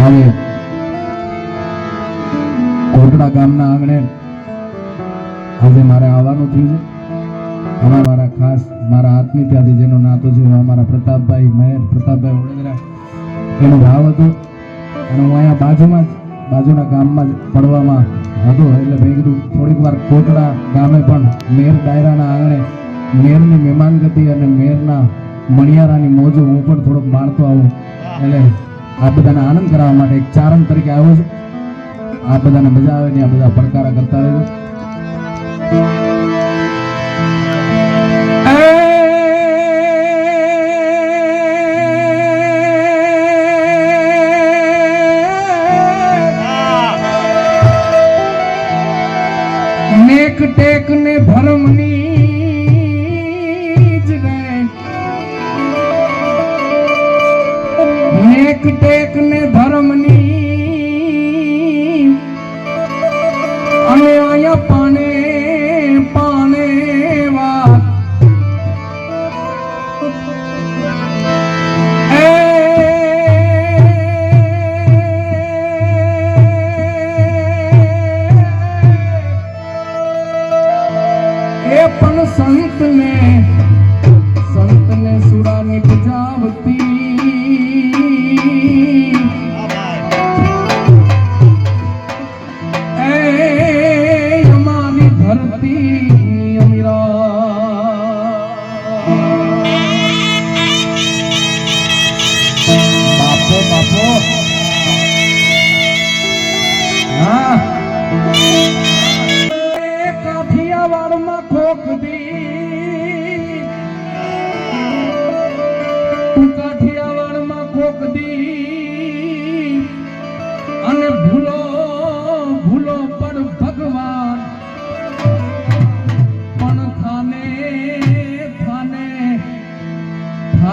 હવે કોટડા ગામના આંગણે આજે મારે આવવાનું થયું છે. અમારા મારા ખાસ, મારા આત્મી ત્યાંથી જેનો નાતો છે એવા અમારા પ્રતાપભાઈ મહેર, પ્રતાપભાઈ વડોદરા, એનો ભાવ હતો. અને હું અહીંયા બાજુમાં જ, બાજુના ગામમાં જ પડવામાં હતો. એટલે મેં થોડીક વાર કોટડા ગામે પણ મેર ડાયરાના આંગણે મેરની મહેમાનગતિ અને મેરના મણિયારાની મોજો હું પણ થોડોક માણતો આવું. એટલે આ બધાને આનંદ કરાવવા માટે એક ચારણ તરીકે આવ્યો છું. આ બધાને મજા આવે ને આ બધા પડકારા કરતા રહેજો ટેક ને ભરમની નેક ટેક ને ધર્મની અને અહીંયા પાને પાને વાત. એ પણ સંતને સંતને અમારી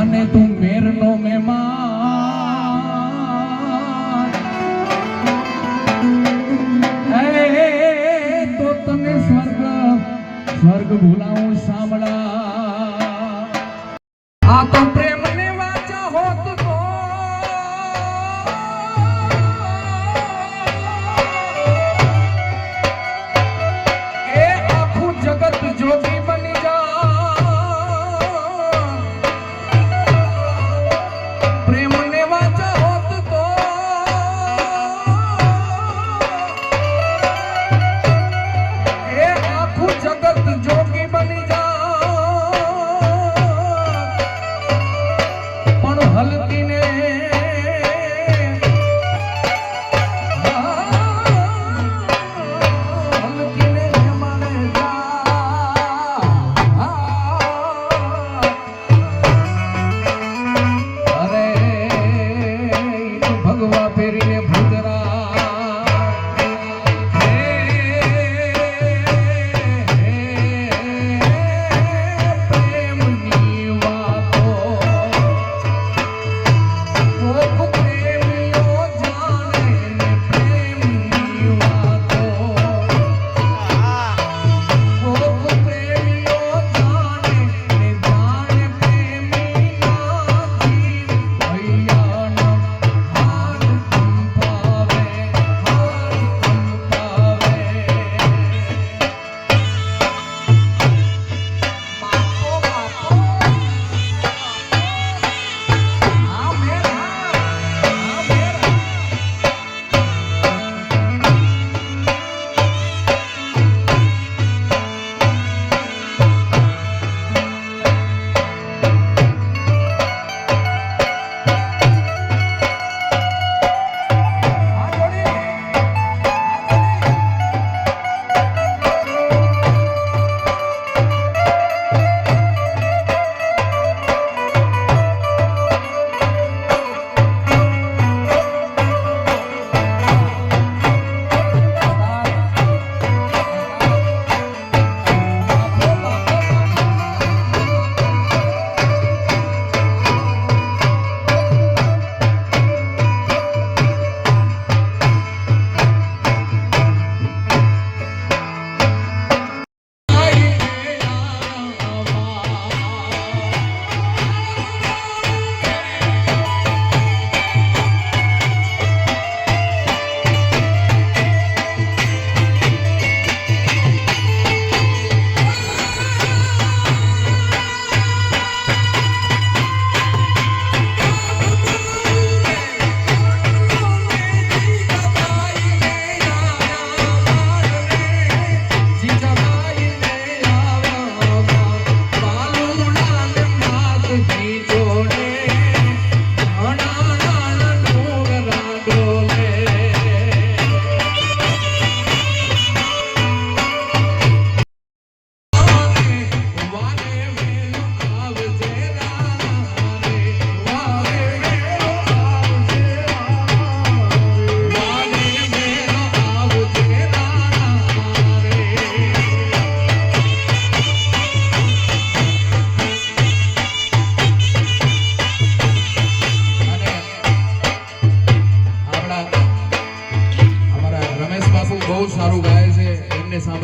થાને તું મેરનો મહેમાન. તો તને સ્વર્ગ સ્વર્ગ ભૂલાવું સારું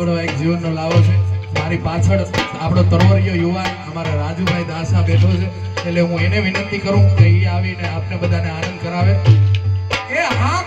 સાંભળવા એક જીવનનો લાવો છે. મારી પાછળ આપણો તરવરિયો યુવાન અમારા રાજુભાઈ દાસા બેઠો છે. એટલે હું એને વિનંતી કરું કે એ આવીને આપને બધાને આનંદ કરાવે. એ હા